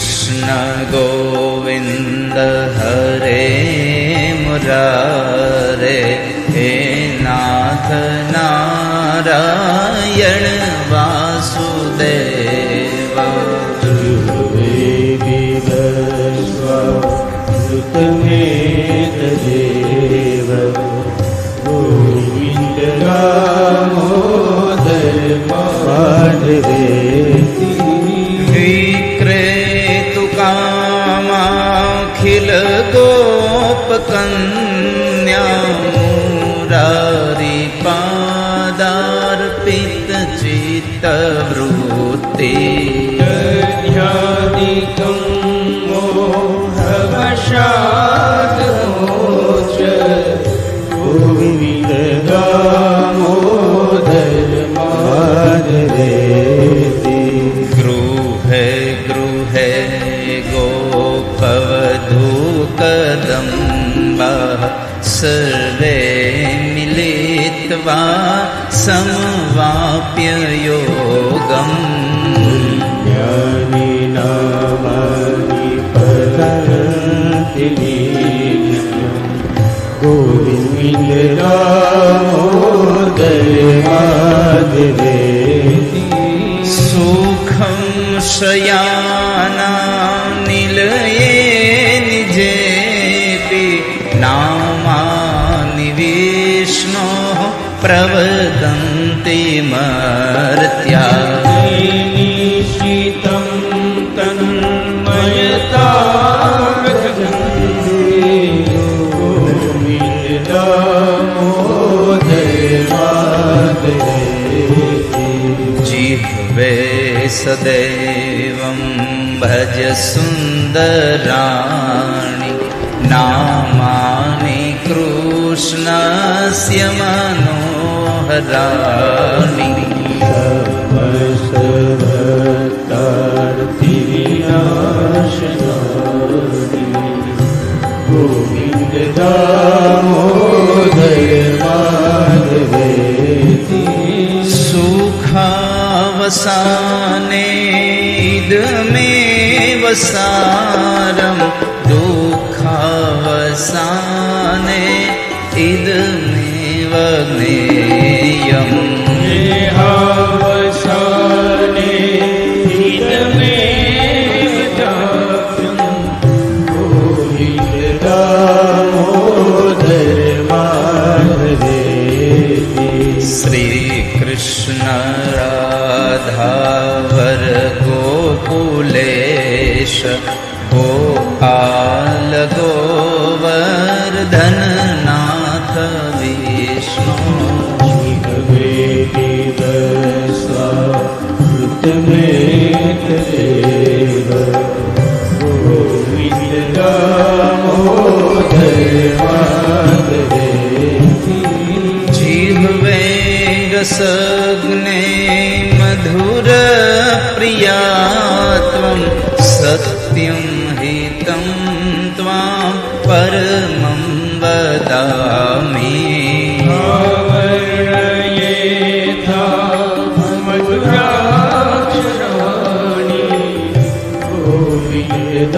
श्रीकृष्ण गोविन्द हरे मुरारे हे नाथ नारायण गोपकन्या मुरारी गोपवधूकदम्बः सर्वे मिलित्वा समवाप्य योगम् प्रवदन्ति मर्त्या। जिह्वे सदैवं भज सुन्दराणि नामानि कृष्णस्य मनोहराणि गोविन्द दामोदर माधवेति सुखावसाने इदमेव सारं दुःखावसाने इदमेव ज्ञेयम् देहावसाने हितमेव चाप्यं गोविन्द दामोदर माधवेति श्रीकृष्ण राधावर गोकुलेश गोपाल गोवर्धन रसग्ने मधुरप्रिया त्वं सत्यं हितं त्वां परमं वदामि आवरणयेथा मधुराक्षराणि गोविन्द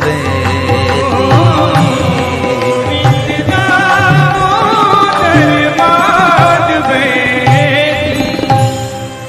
heaven